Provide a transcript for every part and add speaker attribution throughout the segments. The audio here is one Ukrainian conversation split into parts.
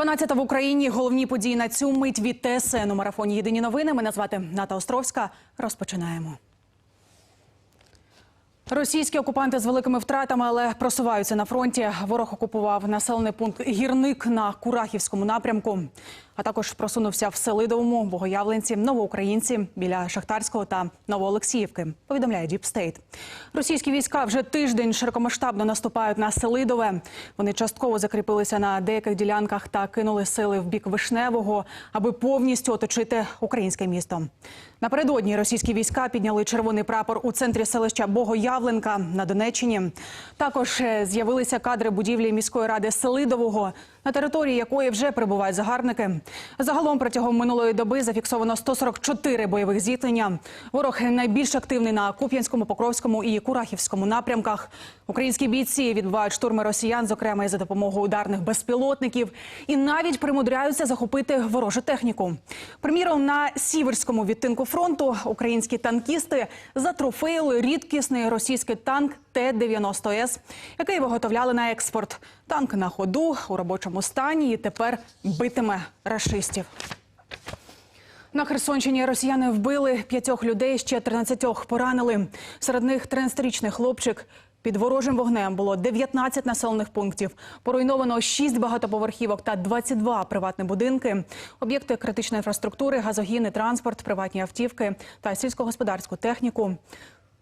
Speaker 1: 12 в Україні. Головні події на цю мить від ТСН у марафоні Єдині новини. Мене звати Ната Островська. Розпочинаємо. Російські окупанти з великими втратами, але просуваються на фронті. Ворог окупував населений пункт Гірник на Курахівському напрямку, а також просунувся в Селидовому, Богоявленці, Новоукраїнці біля Шахтарського та Новоолексіївки. Повідомляє Діпстейт. Російські війська вже тиждень широкомасштабно наступають на Селидове. Вони частково закріпилися на деяких ділянках та кинули сили в бік Вишневого, аби повністю оточити українське місто. Напередодні російські війська підняли червоний прапор у центрі селища Богоявленка на Донеччині. Також е, з'явилися кадри будівлі міської ради Селидового, на території якої вже прибувають загарбники. Загалом протягом минулої доби зафіксовано 144 бойових зіткнення. Ворог найбільш активний на Куп'янському, Покровському і Курахівському напрямках. Українські бійці відбивають штурми росіян, зокрема і за допомогою ударних безпілотників, і навіть примудряються захопити ворожу техніку. Приміром, на сіверському відтинку фронту українські танкісти затрофеїли рідкісний російський танк Т-90С, який виготовляли на експорт. Танк на ходу у робочому стані і тепер битиме рашистів. На Херсонщині росіяни вбили п'ятьох людей, ще 13 поранили. Серед них 13-річний хлопчик. Під ворожим вогнем було 19 населених пунктів. Поруйновано 6 багатоповерхівок та 22 приватні будинки. Об'єкти критичної інфраструктури, газогіни, транспорт, приватні автівки та сільськогосподарську техніку.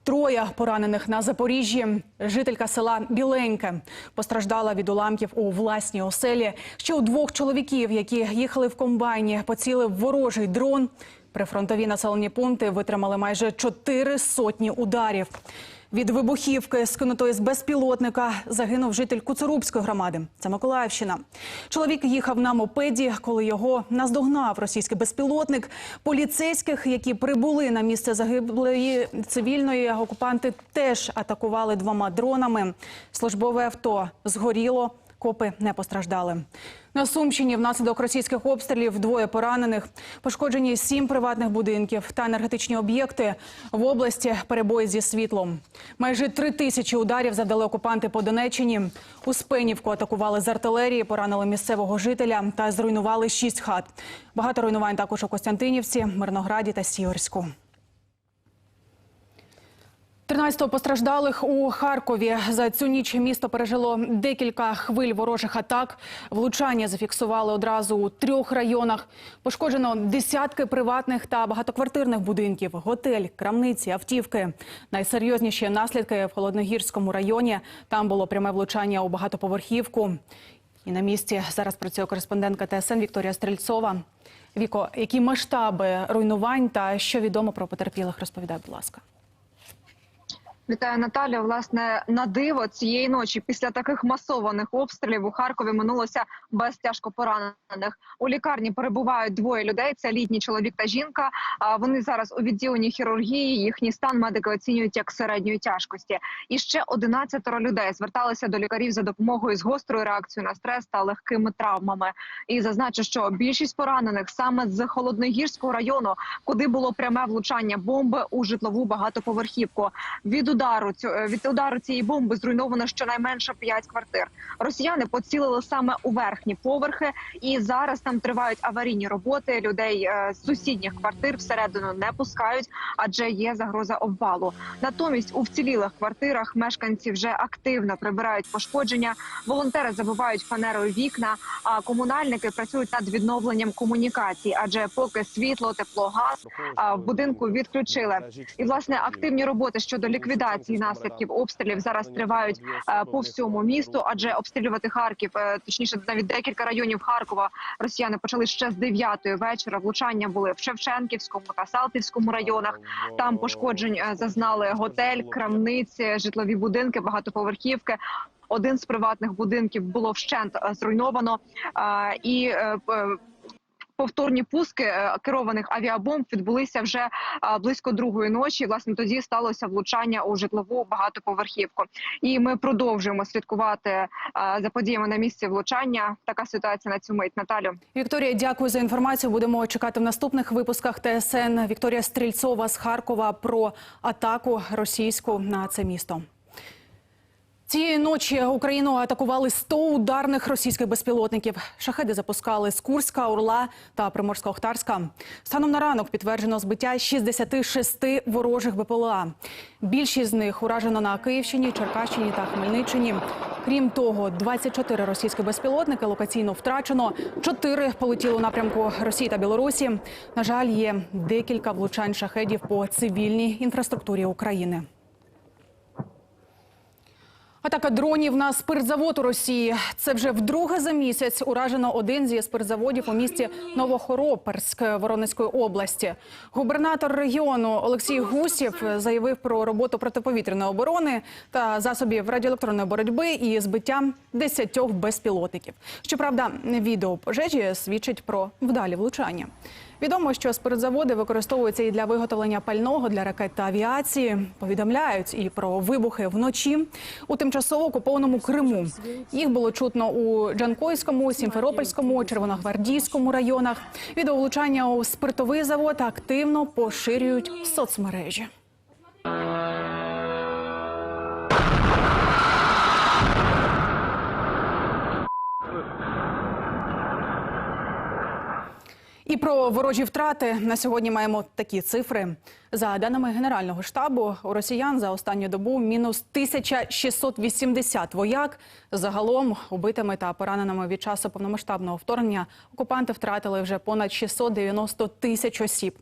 Speaker 1: Троє поранених на Запоріжжі. Жителька села Біленьке постраждала від уламків у власній оселі. Ще у двох чоловіків, які їхали в комбайні, поцілив ворожий дрон. Прифронтові населені пункти витримали майже чотири сотні ударів. Від вибухівки, скинутої з безпілотника, загинув житель Куцурубської громади. Це Миколаївщина. Чоловік їхав на мопеді, коли його наздогнав російський безпілотник. Поліцейських, які прибули на місце загиблої цивільної окупанти, теж атакували двома дронами. Службове авто згоріло. Копи не постраждали. На Сумщині внаслідок російських обстрілів двоє поранених. Пошкоджені сім приватних будинків та енергетичні об'єкти. В області перебої зі світлом. Майже три тисячі ударів завдали окупанти по Донеччині. У Спенівку атакували з артилерії, поранили місцевого жителя та зруйнували шість хат. Багато руйнувань також у Костянтинівці, Мирнограді та Сіверську. 13 постраждалих у Харкові. За цю ніч місто пережило декілька хвиль ворожих атак. Влучання зафіксували одразу у трьох районах. Пошкоджено десятки приватних та багатоквартирних будинків, готель, крамниці, автівки. Найсерйозніші наслідки в Холодногірському районі. Там було пряме влучання у багатоповерхівку. І на місці зараз працює кореспондентка ТСН Вікторія Стрельцова. Віко, які масштаби руйнувань та що відомо про потерпілих, розповідай, будь ласка.
Speaker 2: Вітаю Наталя. Власне, на диво цієї ночі після таких масованих обстрілів у Харкові минулося без тяжко поранених. У лікарні перебувають двоє людей. Це літній чоловік та жінка. А вони зараз у відділенні хірургії. Їхній стан медики оцінюють як середньої тяжкості. І ще 11 людей зверталися до лікарів за допомогою з гострою реакцією на стрес та легкими травмами. І зазначу, що більшість поранених саме з холодногірського району, куди було пряме влучання бомби у житлову багатоповерхівку. Від удару цю від удару цієї бомби зруйновано щонайменше 5 квартир. Росіяни поцілили саме у верхні поверхи, і зараз там тривають аварійні роботи. Людей е, з сусідніх квартир всередину не пускають, адже є загроза обвалу. Натомість у вцілілих квартирах мешканці вже активно прибирають пошкодження. Волонтери забивають фанерою вікна, а комунальники працюють над відновленням комунікацій, адже поки світло, тепло, газ в будинку відключили. І власне активні роботи щодо ліквідації наслідків обстрілів зараз тривають е, по всьому місту, адже обстрілювати Харків, е, точніше, навіть декілька районів Харкова росіяни почали ще з 9-ї вечора. Влучання були в Шевченківському та Салтівському районах. Там пошкоджень е, зазнали готель, крамниці, житлові будинки, багатоповерхівки. Один з приватних будинків було вщент зруйновано, і повторні пуски е, керованих авіабомб відбулися вже е, близько другої ночі. Власне, тоді сталося влучання у житлову багатоповерхівку. І ми продовжуємо слідкувати е, за подіями на місці влучання. Така ситуація на цю мить. Наталю.
Speaker 1: Вікторія, дякую за інформацію. Будемо чекати в наступних випусках ТСН. Вікторія Стрільцова з Харкова про атаку російську на це місто. Цієї ночі Україну атакували 100 ударних російських безпілотників. Шахеди запускали з Курська, Орла та Приморсько-Охтарська. Станом на ранок підтверджено збиття 66 ворожих БПЛА. Більшість з них уражено на Київщині, Черкащині та Хмельниччині. Крім того, 24 російські безпілотники локаційно втрачено. Чотири полетіли у напрямку Росії та Білорусі. На жаль, є декілька влучань шахедів по цивільній інфраструктурі України. Атака дронів на спиртзавод у Росії. Це вже вдруге за місяць уражено один зі спиртзаводів у місті Новохороперськ Воронезької області. Губернатор регіону Олексій Гусєв заявив про роботу протиповітряної оборони та засобів радіоелектронної боротьби і збиттям десятьох безпілотників. Щоправда, відео пожежі свідчить про вдалі влучання. Відомо, що спиртзаводи використовуються і для виготовлення пального для ракет та авіації. Повідомляють і про вибухи вночі у тимчасово окупованому Криму. Їх було чутно у Джанкойському, Сімферопольському, Червоногвардійському районах. Відео влучання у спиртовий завод активно поширюють соцмережі. І про ворожі втрати на сьогодні маємо такі цифри. За даними Генерального штабу, у росіян за останню добу мінус 1680 вояк. Загалом убитими та пораненими від часу повномасштабного вторгнення окупанти втратили вже понад 690 тисяч осіб.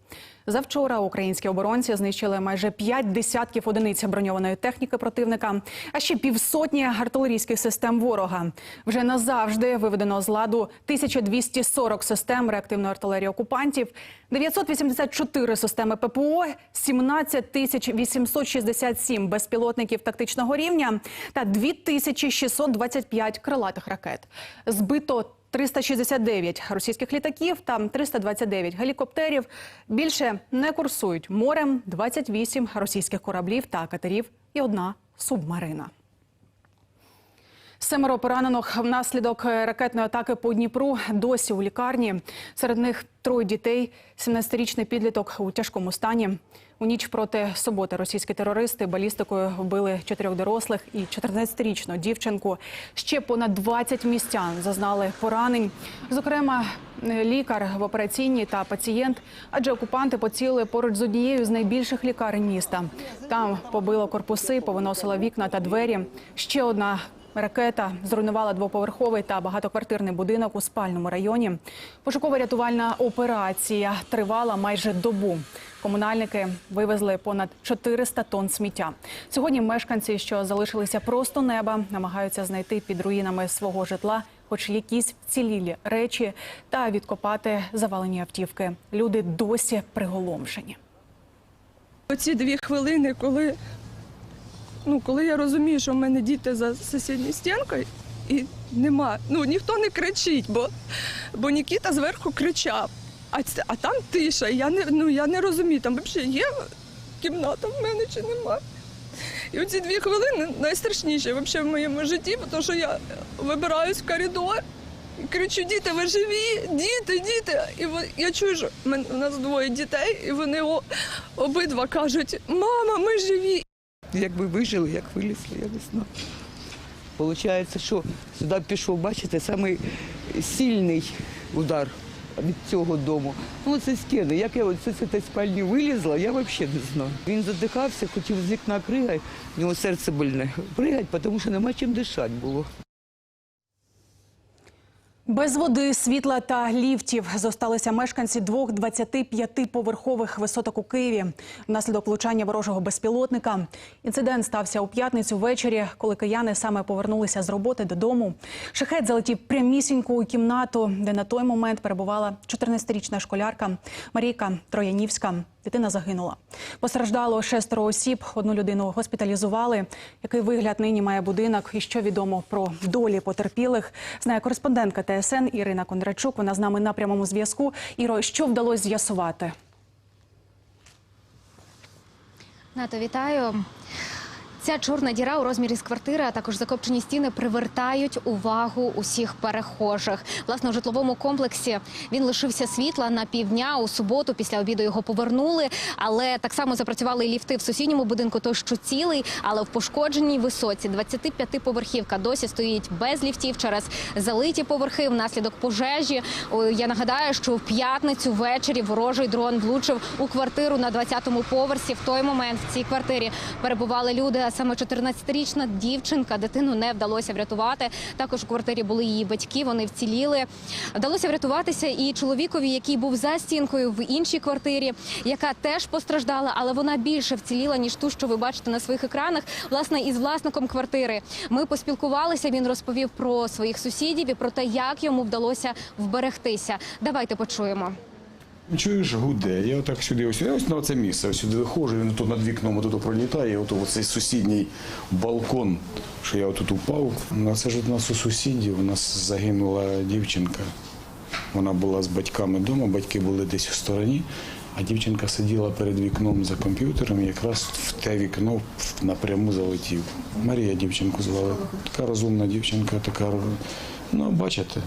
Speaker 1: Завчора українські оборонці знищили майже п'ять десятків одиниць броньованої техніки противника, а ще півсотні артилерійських систем ворога. Вже назавжди виведено з ладу 1240 систем реактивної артилерії окупантів, 984 системи ППО, 17 тисяч 867 безпілотників тактичного рівня та 2625 крилатих ракет. Збито 369 російських літаків та 329 гелікоптерів. Більше не курсують морем 28 російських кораблів та катерів і одна субмарина. Семеро поранених внаслідок ракетної атаки по Дніпру досі у лікарні. Серед них троє дітей, 17-річний підліток у тяжкому стані. У ніч проти суботи російські терористи балістикою вбили чотирьох дорослих і 14-річну дівчинку. Ще понад 20 містян зазнали поранень. Зокрема, лікар в операційній та пацієнт, адже окупанти поцілили поруч з однією з найбільших лікарень міста. Там побило корпуси, повиносило вікна та двері. Ще одна Ракета зруйнувала двоповерховий та багатоквартирний будинок у спальному районі. Пошуково-рятувальна операція тривала майже добу. Комунальники вивезли понад 400 тонн сміття. Сьогодні мешканці, що залишилися просто неба, намагаються знайти під руїнами свого житла хоч якісь вцілілі речі та відкопати завалені автівки. Люди досі приголомшені.
Speaker 3: Оці дві хвилини, коли, ну, коли я розумію, що в мене діти за сусідньою стінкою, і нема, ну ніхто не кричить, бо, бо Нікіта зверху кричав. А, це, а там тиша. Я не, ну, я не розумію, там взагалі є кімната в мене чи нема. І оці дві хвилини найстрашніші в моєму житті, тому що я вибираюсь в коридор і кричу: діти, ви живі, діти, діти. І я чую, що в мене- у нас двоє дітей, і вони обидва кажуть: мама, ми живі.
Speaker 4: Якби вижили, як вилізли, я не знаю. Получається, що сюди пішов, бачите, самий сильний удар від цього дому. Ну, це стіни. Як я оце з цієї спальні вилізла, я взагалі не знаю. Він задихався, хотів з вікна пригати, у нього серце больне. Пригати, тому що нема чим дишати було.
Speaker 1: Без води, світла та ліфтів зосталися мешканці двох 25-поверхових висоток у Києві внаслідок влучання ворожого безпілотника. Інцидент стався у п'ятницю ввечері, коли кияни саме повернулися з роботи додому. Шахет залетів прямісінько у кімнату, де на той момент перебувала 14-річна школярка Марійка Троянівська. Дитина загинула. Постраждало шестеро осіб. Одну людину госпіталізували. Який вигляд нині має будинок і що відомо про долі потерпілих, знає кореспондентка ТСН Ірина Кондрачук. Вона з нами на прямому зв'язку. Іро, що вдалося з'ясувати?
Speaker 5: Нато, вітаю. Ця чорна діра у розмірі з квартири, а також закопчені стіни привертають увагу усіх перехожих. Власне, у житловому комплексі він лишився світла на півдня у суботу. Після обіду його повернули, але так само запрацювали і ліфти в сусідньому будинку. Той, що цілий, але в пошкодженій висоці 25-поверхівка досі стоїть без ліфтів через залиті поверхи внаслідок пожежі. Я нагадаю, що в п'ятницю ввечері ворожий дрон влучив у квартиру на 20-му поверсі. В той момент в цій квартирі перебували люди. Саме 14-річна дівчинка дитину не вдалося врятувати. Також у квартирі були її батьки. Вони вціліли. Вдалося врятуватися і чоловікові, який був за стінкою в іншій квартирі, яка теж постраждала, але вона більше вціліла ніж ту, що ви бачите на своїх екранах. Власне, із власником квартири ми поспілкувалися. Він розповів про своїх сусідів і про те, як йому вдалося вберегтися. Давайте почуємо.
Speaker 6: Чуєш, гуде. Я отак сюди, ось, ось на це місце, ось сюди виходжу, він тут над вікном тут пролітає, і от оцей сусідній балкон, що я тут упав. Ну, Це ж у нас у сусідів, у нас загинула дівчинка. Вона була з батьками вдома, батьки були десь в стороні, а дівчинка сиділа перед вікном за комп'ютером і якраз в те вікно напряму залетів. Марія дівчинку звали. Така розумна дівчинка, така, ну, бачите.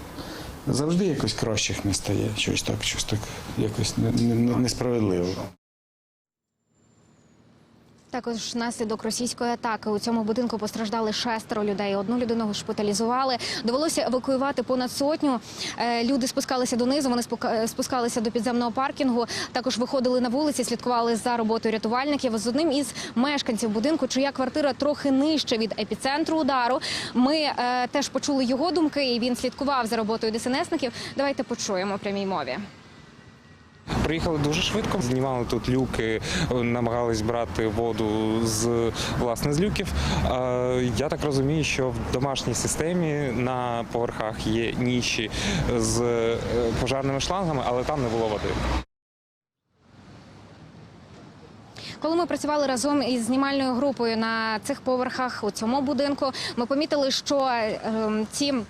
Speaker 6: Завжди якось кращих не стає. Щось так, щось так якось не- не- не- несправедливо.
Speaker 5: Також внаслідок російської атаки у цьому будинку постраждали шестеро людей. Одну людину госпіталізували. Довелося евакуювати понад сотню. Е, Люди спускалися донизу. Вони е, спускалися до підземного паркінгу. Також виходили на вулиці, слідкували за роботою рятувальників. З одним із мешканців будинку, чия квартира трохи нижче від епіцентру удару. Ми е, теж почули його думки, і він слідкував за роботою ДСНСників. Давайте почуємо прямій мові.
Speaker 7: Приїхали дуже швидко, знімали тут люки, намагались брати воду з власне з люків. Я так розумію, що в домашній системі на поверхах є ніші з е, пожарними шлангами, але там не було води.
Speaker 5: Коли ми працювали разом із знімальною групою на цих поверхах у цьому будинку, ми помітили, що ем, ці. е,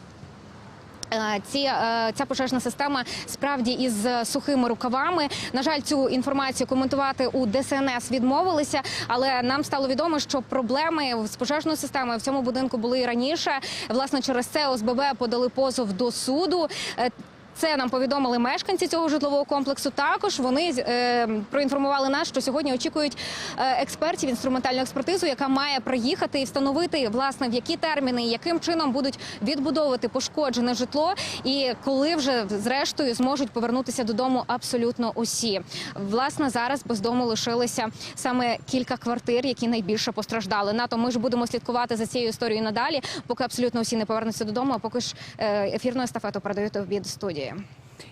Speaker 5: Ці е, ця пожежна система справді із сухими рукавами. На жаль, цю інформацію коментувати у ДСНС відмовилися, але нам стало відомо, що проблеми з пожежною системою в цьому будинку були і раніше. Власне, через це ОСББ подали позов до суду. Це нам повідомили мешканці цього житлового комплексу. Також вони е, проінформували нас, що сьогодні очікують е, експертів інструментальну експертизу, яка має приїхати і встановити власне в які терміни і яким чином будуть відбудовувати пошкоджене житло, і коли вже зрештою зможуть повернутися додому абсолютно усі. Власне, зараз без дому лишилися саме кілька квартир, які найбільше постраждали. На то ми ж будемо слідкувати за цією історією надалі, поки абсолютно усі не повернуться додому. А поки ж е, ефірну естафету передаю тобі до студії.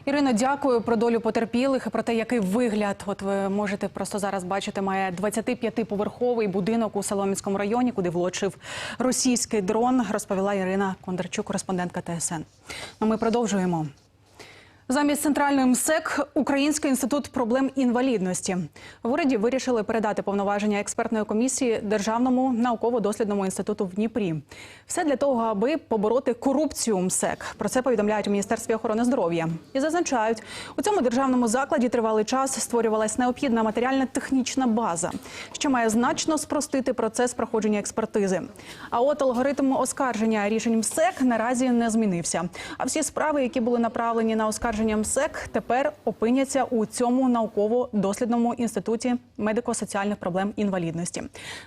Speaker 1: Ірино, дякую про долю потерпілих і про те, який вигляд. От ви можете просто зараз бачити, має 25-поверховий будинок у Соломінському районі, куди влучив російський дрон. Розповіла Ірина Кондарчук, кореспондентка ТСН. Ну, ми продовжуємо. Замість центральної МСЕК Український інститут проблем інвалідності в уряді вирішили передати повноваження експертної комісії Державному науково-дослідному інституту в Дніпрі. Все для того, аби побороти корупцію МСЕК. Про це повідомляють у міністерстві охорони здоров'я і зазначають, у цьому державному закладі тривалий час створювалась необхідна матеріальна технічна база, що має значно спростити процес проходження експертизи. А от алгоритм оскарження рішень МСЕК наразі не змінився. А всі справи, які були направлені на оскарження МСЕК, тепер опиняться у цьому науково-дослідному інституті медико-соціальних проблем інвалідності.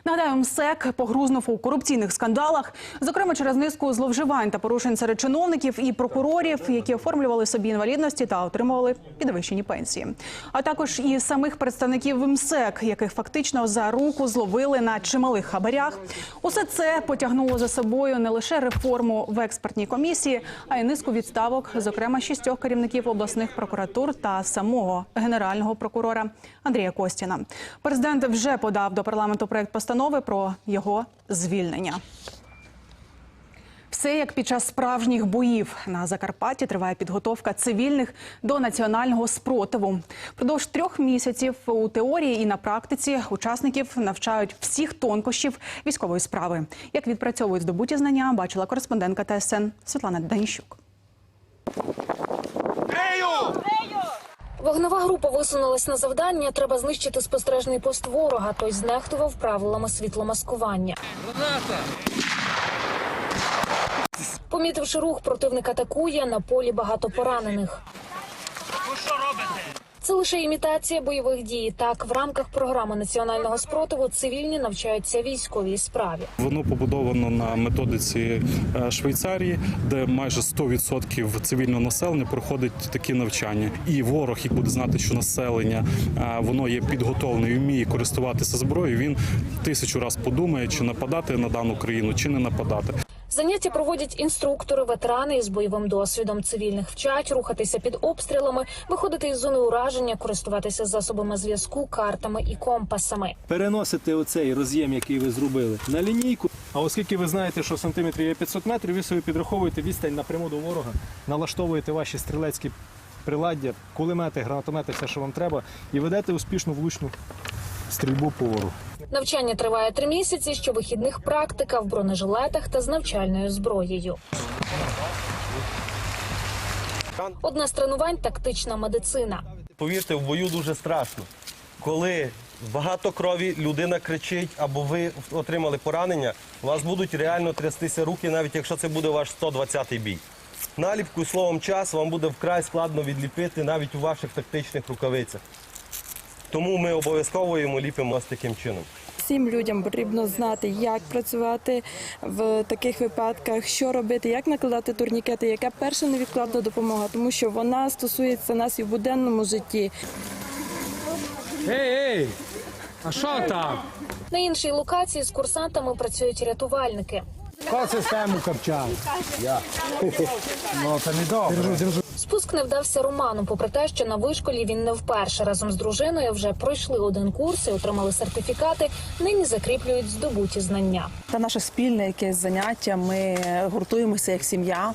Speaker 1: Нагадаю, МСЕК погрузнув у корупційних скандалах, зокрема через низку зловживань та порушень серед чиновників і прокурорів, які оформлювали собі інвалідності та отримували підвищені пенсії. А також і самих представників МСЕК, яких фактично за руку зловили на чималих хабарях. Усе це потягнуло за собою не лише реформу в експертній комісії, а й низку відставок, зокрема шістьох керівників обласних прокуратур та самого генерального прокурора Андрія Костіна. Президент вже подав до парламенту проект постанови про його звільнення. Все як під час справжніх боїв на Закарпатті триває підготовка цивільних до національного спротиву. Продовж трьох місяців у теорії і на практиці учасників навчають всіх тонкощів військової справи. Як відпрацьовують здобуті знання, бачила кореспондентка ТСН Світлана Даніщук.
Speaker 8: Вогнева група висунулась на завдання. Треба знищити спостережний пост ворога. Той знехтував правилами світломаскування. Помітивши рух, противник атакує. На полі багато поранених. Це лише імітація бойових дій. Так, в рамках програми національного спротиву цивільні навчаються військовій справі.
Speaker 9: Воно побудовано на методиці е, Швейцарії, де майже 100% цивільного населення проходить такі навчання. І ворог, як буде знати, що населення е, воно є підготовлене і вміє користуватися зброєю. Він тисячу раз подумає, чи нападати на дану країну, чи не нападати.
Speaker 8: Заняття проводять інструктори, ветерани із бойовим досвідом. Цивільних вчать рухатися під обстрілами, виходити із зони ураження, користуватися засобами зв'язку, картами і компасами.
Speaker 10: переносите оцей роз'єм, який ви зробили, на лінійку. А оскільки ви знаєте, що в сантиметрі є 500 метрів, ви собі підраховуєте відстань напряму до ворога, налаштовуєте ваші стрілецькі приладдя, кулемети, гранатомети, все, що вам треба, і ведете успішну влучну стрільбу по ворогу.
Speaker 8: Навчання триває три місяці. Щовихідних практика в бронежилетах та з навчальною зброєю. Одне з тренувань тактична медицина.
Speaker 11: Повірте, в бою дуже страшно. Коли багато крові, людина кричить, або ви отримали поранення, у вас будуть реально трястися руки, навіть якщо це буде ваш 120-й бій. Наліпку словом час вам буде вкрай складно відліпити навіть у ваших тактичних рукавицях. Тому ми обов'язково йому ліпимо ось таким чином.
Speaker 3: Всім людям потрібно знати, як працювати в таких випадках, що робити, як накладати турнікети, яка перша невідкладна допомога, тому що вона стосується нас і в буденному житті.
Speaker 10: Ей, ей! А що там?
Speaker 8: На іншій локації з курсантами працюють рятувальники.
Speaker 10: Яку систему копчав? Я. Ну, це не добре. Держу, держу.
Speaker 8: Спуск не вдався Роману, попри те, що на вишколі він не вперше разом з дружиною вже пройшли один курс і отримали сертифікати. Нині закріплюють здобуті знання.
Speaker 3: Та наше спільне якесь заняття. Ми гуртуємося як сім'я.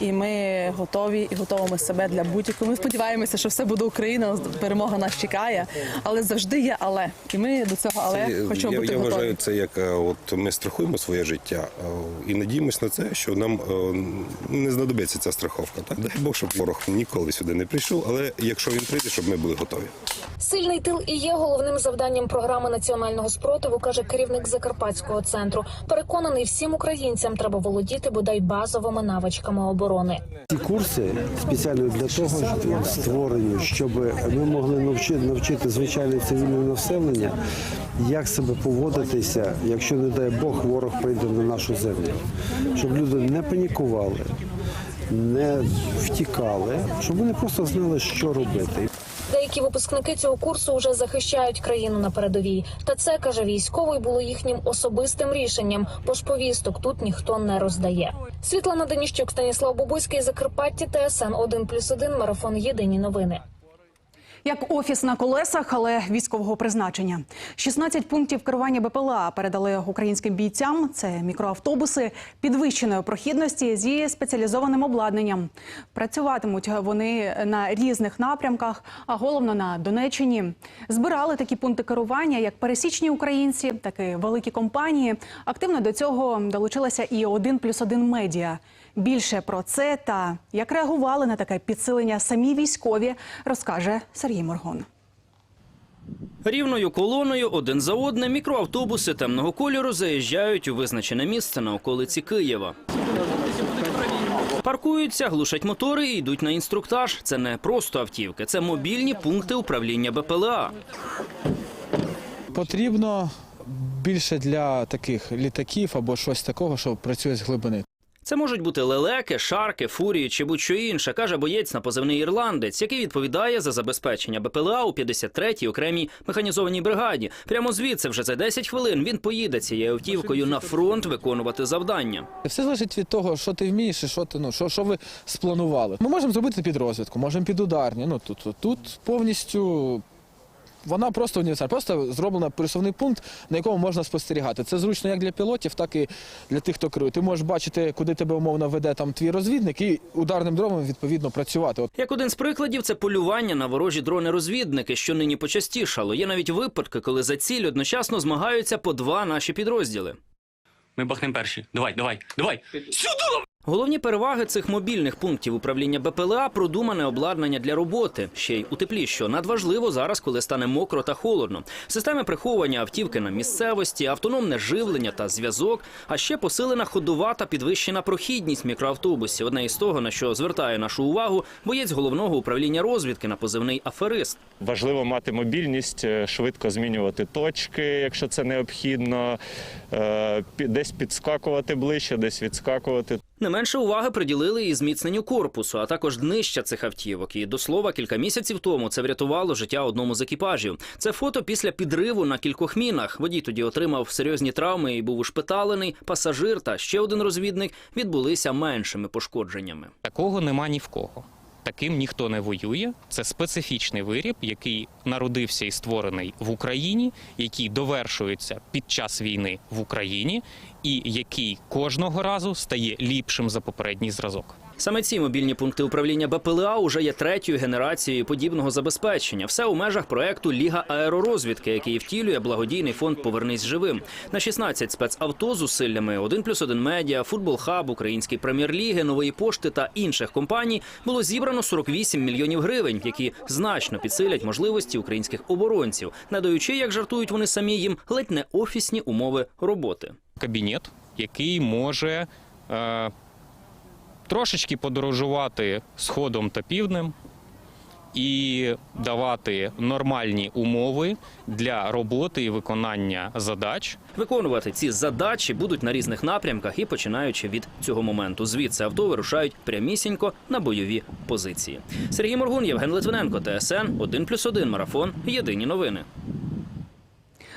Speaker 3: І ми готові і готуємо себе для будь-якого. Ми сподіваємося, що все буде Україна. Перемога нас чекає, але завжди є але. І ми до цього але
Speaker 12: Це,
Speaker 3: хочемо
Speaker 12: я,
Speaker 3: бути
Speaker 12: я
Speaker 3: готові.
Speaker 12: вважаю це як е, от ми страхуємо своє життя е, і надіємось на це, що нам е, не знадобиться ця страховка. Так дай Бог, щоб ворог ніколи сюди не прийшов. Але якщо він прийде, щоб ми були готові.
Speaker 8: Сильний тил і є головним завданням програми національного спротиву, каже керівник Закарпатського центру. Переконаний, всім українцям треба володіти бодай базовими навичками оборони.
Speaker 10: Ці курси спеціально для того створені, щоб ми могли навчити, навчити звичайне цивільне населення, як себе поводитися, якщо, не дай Бог, ворог прийде на нашу землю. Щоб люди не панікували, не втікали, щоб вони просто знали, що робити.
Speaker 8: Деякі випускники цього курсу вже захищають країну на передовій. Та це каже військовий було їхнім особистим рішенням, бо ж повісток тут ніхто не роздає. Світлана Даніщук, Станіслав Бобуйський, Закарпаття, ТСН 1+,1, Марафон. Єдині новини.
Speaker 1: Як офіс на колесах, але військового призначення. 16 пунктів керування БПЛА передали українським бійцям. Це мікроавтобуси підвищеної прохідності зі спеціалізованим обладнанням. Працюватимуть вони на різних напрямках, а головно на Донеччині. Збирали такі пункти керування як пересічні українці, так і великі компанії. Активно до цього долучилася і 1 плюс 1 медіа. Більше про це та як реагували на таке підсилення самі військові, розкаже Сергій Моргон.
Speaker 13: Рівною колоною один за одним мікроавтобуси темного кольору заїжджають у визначене місце на околиці Києва. Паркуються, глушать мотори і йдуть на інструктаж. Це не просто автівки, це мобільні пункти управління БПЛА.
Speaker 9: Потрібно більше для таких літаків або щось такого, що працює з глибини.
Speaker 13: Це можуть бути лелеки, шарки, фурії чи будь-що інше, каже боєць на позивний ірландець, який відповідає за забезпечення БПЛА у 53-й окремій механізованій бригаді. Прямо звідси вже за 10 хвилин він поїде цією автівкою на фронт виконувати завдання.
Speaker 9: Все залежить від того, що ти вмієш і що ти ну що, що ви спланували. Ми можемо зробити під розвідку, можемо під ударні. Ну тут тут повністю. Вона просто універсальна, просто зроблена пересувний пункт, на якому можна спостерігати. Це зручно як для пілотів, так і для тих, хто керує. Ти можеш бачити, куди тебе умовно веде там твій розвідник, і ударним дроном відповідно працювати. От
Speaker 13: Як один з прикладів, це полювання на ворожі дрони-розвідники, що нині почастішало. Є навіть випадки, коли за ціль одночасно змагаються по два наші підрозділи.
Speaker 7: Ми бахнемо перші. Давай, давай, давай.
Speaker 13: Головні переваги цих мобільних пунктів управління БПЛА – продумане обладнання для роботи. Ще й у теплі, що надважливо зараз, коли стане мокро та холодно. Системи приховування автівки на місцевості, автономне живлення та зв'язок, а ще посилена ходова та підвищена прохідність мікроавтобусів. Одне із того, на що звертає нашу увагу, боєць головного управління розвідки на позивний аферист.
Speaker 14: Важливо мати мобільність, е, швидко змінювати точки, якщо це необхідно, е, десь підскакувати ближче, десь відскакувати.
Speaker 13: Не менше уваги приділили і зміцненню корпусу, а також днища цих автівок. І до слова, кілька місяців тому це врятувало життя одному з екіпажів. Це фото після підриву на кількох мінах. Водій тоді отримав серйозні травми і був ушпиталений. Пасажир та ще один розвідник відбулися меншими пошкодженнями.
Speaker 7: Такого нема ні в кого. Таким ніхто не воює. Це специфічний виріб, який народився і створений в Україні, який довершується під час війни в Україні, і який кожного разу стає ліпшим за попередній зразок.
Speaker 13: Саме ці мобільні пункти управління БПЛА уже є третьою генерацією подібного забезпечення. Все у межах проекту Ліга аеророзвідки, який втілює благодійний фонд Повернись живим. На 16 спецавто зусиллями 1 плюс 1 медіа, футбол хаб, Української прем'єр-ліги, нової пошти та інших компаній було зібрано 48 мільйонів гривень, які значно підсилять можливості українських оборонців, надаючи, як жартують вони самі їм, ледь не офісні умови роботи.
Speaker 7: Кабінет, який може е, трошечки подорожувати сходом та півднем і давати нормальні умови для роботи і виконання задач.
Speaker 13: Виконувати ці задачі будуть на різних напрямках і починаючи від цього моменту. Звідси авто вирушають прямісінько на бойові позиції. Сергій Моргун, Євген Литвиненко, ТСН 1+,1 Марафон. Єдині новини.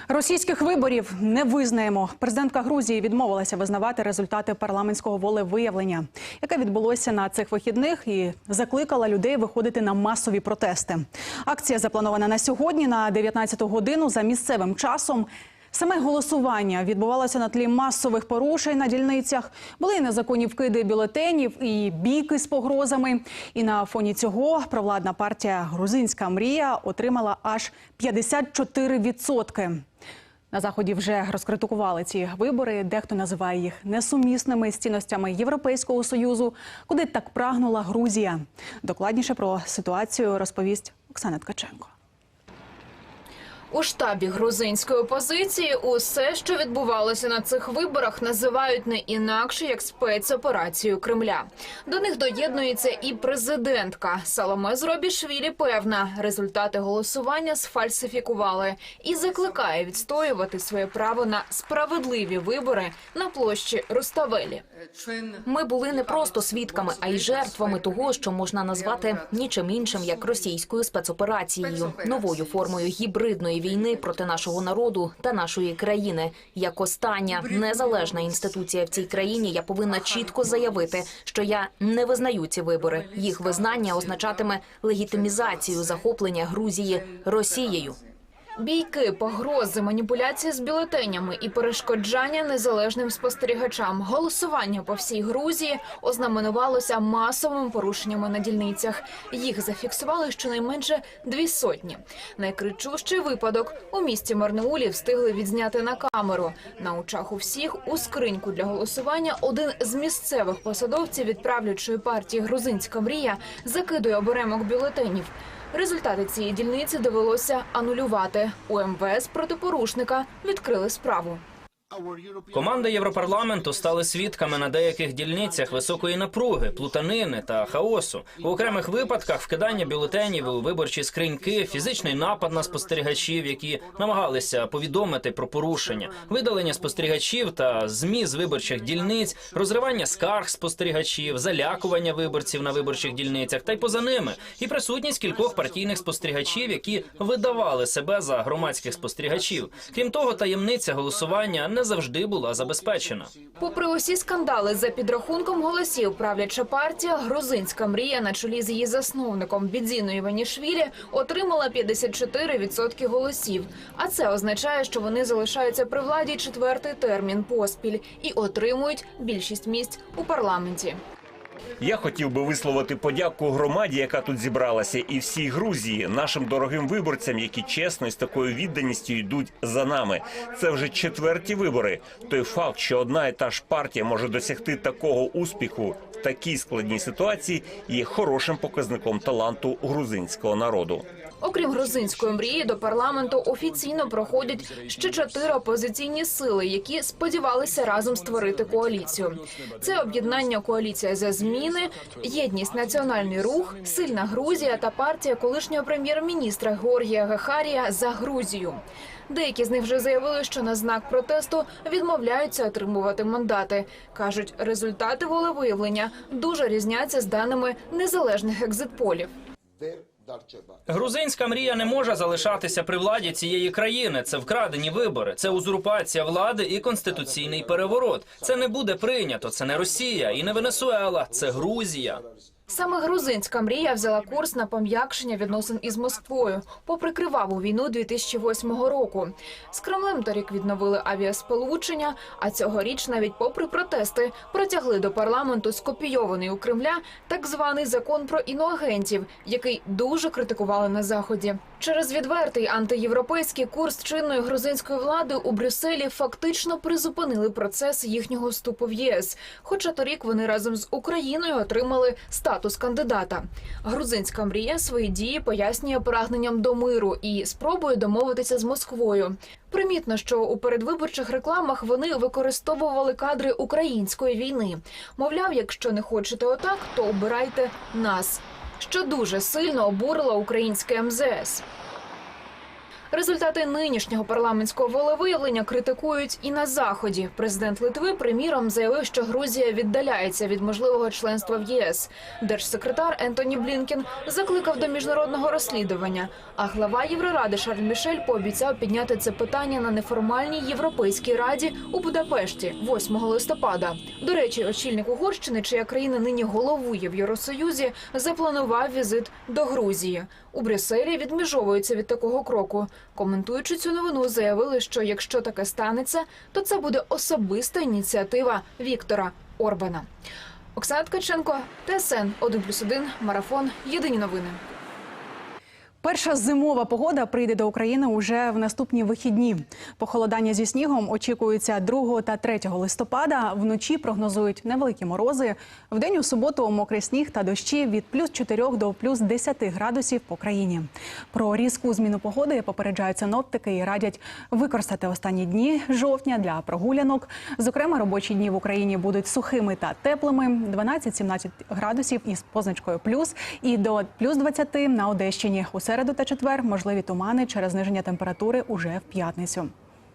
Speaker 1: Російських виборів не визнаємо. Президентка Грузії відмовилася визнавати результати парламентського волевиявлення, яке відбулося на цих вихідних, і закликала людей виходити на масові протести. Акція запланована на сьогодні на 19 годину за місцевим часом. Саме голосування відбувалося на тлі масових порушень на дільницях. Були і незаконні вкиди бюлетенів, і бійки з погрозами. І на фоні цього провладна партія Грузинська мрія отримала аж 54%. На заході вже розкритикували ці вибори. Дехто називає їх несумісними з цінностями Європейського союзу, куди так прагнула Грузія. Докладніше про ситуацію розповість Оксана Ткаченко.
Speaker 15: У штабі грузинської опозиції усе, що відбувалося на цих виборах, називають не інакше як спецоперацію Кремля. До них доєднується і президентка Саломе Зробішвілі. Певна, результати голосування сфальсифікували і закликає відстоювати своє право на справедливі вибори на площі Руставелі.
Speaker 16: Ми були не просто свідками, а й жертвами того, що можна назвати нічим іншим як російською спецоперацією, новою формою гібридної війни проти нашого народу та нашої країни. Як остання незалежна інституція в цій країні, я повинна чітко заявити, що я не визнаю ці вибори. Їх визнання означатиме легітимізацію захоплення Грузії Росією.
Speaker 15: Бійки, погрози, маніпуляції з бюлетенями і перешкоджання незалежним спостерігачам. Голосування по всій Грузії ознаменувалося масовими порушеннями на дільницях. Їх зафіксували щонайменше дві сотні. Найкричущий випадок у місті Марнеулі встигли відзняти на камеру. На очах у всіх у скриньку для голосування один з місцевих посадовців від правлячої партії Грузинська мрія закидує оберемок бюлетенів. Результати цієї дільниці довелося анулювати. У МВС проти порушника відкрили справу.
Speaker 13: Команди Європарламенту стали свідками на деяких дільницях високої напруги, плутанини та хаосу. У окремих випадках вкидання бюлетенів у виборчі скриньки, фізичний напад на спостерігачів, які намагалися повідомити про порушення, видалення спостерігачів та змі з виборчих дільниць, розривання скарг спостерігачів, залякування виборців на виборчих дільницях та й поза ними, і присутність кількох партійних спостерігачів, які видавали себе за громадських спостерігачів. Крім того, таємниця голосування не завжди була забезпечена.
Speaker 15: Попри усі скандали за підрахунком голосів, правляча партія Грузинська мрія на чолі з її засновником Бідзіною Іванішвілі отримала 54% голосів. А це означає, що вони залишаються при владі четвертий термін поспіль і отримують більшість місць у парламенті.
Speaker 17: Я хотів би висловити подяку громаді, яка тут зібралася, і всій Грузії, нашим дорогим виборцям, які чесно і з такою відданістю йдуть за нами. Це вже четверті вибори. Той факт, що одна і та ж партія може досягти такого успіху в такій складній ситуації, є хорошим показником таланту грузинського народу.
Speaker 15: Окрім грузинської мрії, до парламенту офіційно проходять ще чотири опозиційні сили, які сподівалися разом створити коаліцію. Це об'єднання коаліція за зміни, єдність національний рух, сильна Грузія та партія колишнього прем'єр-міністра Георгія Гахарія за Грузію. Деякі з них вже заявили, що на знак протесту відмовляються отримувати мандати. кажуть, результати волевиявлення дуже різняться з даними незалежних екзитполів.
Speaker 13: Грузинська мрія не може залишатися при владі цієї країни. Це вкрадені вибори, це узурпація влади і конституційний переворот. Це не буде прийнято. Це не Росія і не Венесуела, це Грузія.
Speaker 15: Саме грузинська мрія взяла курс на пом'якшення відносин із Москвою, попри криваву війну 2008 року. З Кремлем торік відновили авіасполучення, а цьогоріч, навіть попри протести, протягли до парламенту скопійований у Кремля так званий закон про іноагентів, який дуже критикували на заході. Через відвертий антиєвропейський курс чинної грузинської влади у Брюсселі фактично призупинили процес їхнього вступу в ЄС. Хоча торік вони разом з Україною отримали статус кандидата. Грузинська мрія свої дії пояснює прагненням до миру і спробує домовитися з Москвою. Примітно, що у передвиборчих рекламах вони використовували кадри української війни. Мовляв, якщо не хочете отак, то обирайте нас. Що дуже сильно обурило українське МЗС. Результати нинішнього парламентського волевиявлення критикують і на заході. Президент Литви, приміром, заявив, що Грузія віддаляється від можливого членства в ЄС. Держсекретар Ентоні Блінкен закликав до міжнародного розслідування. А глава Євроради Шарль Мішель пообіцяв підняти це питання на неформальній європейській раді у Будапешті 8 листопада. До речі, очільник Угорщини, чия країна нині головує в Євросоюзі, запланував візит до Грузії. У Брюсселі відміжовуються від такого кроку. Коментуючи цю новину, заявили, що якщо таке станеться, то це буде особиста ініціатива Віктора Орбана. Оксана Ткаченко, ТСН 1+,1, Марафон. Єдині новини.
Speaker 1: Перша зимова погода прийде до України уже в наступні вихідні. Похолодання зі снігом очікується 2 та 3 листопада. Вночі прогнозують невеликі морози. Вдень у суботу мокрий сніг та дощі від плюс 4 до плюс 10 градусів по країні. Про різку зміну погоди попереджають синоптики і радять використати останні дні жовтня для прогулянок. Зокрема, робочі дні в Україні будуть сухими та теплими 12-17 градусів із позначкою плюс і до плюс 20 на Одещині. У середу та четвер можливі тумани через зниження температури уже в п'ятницю.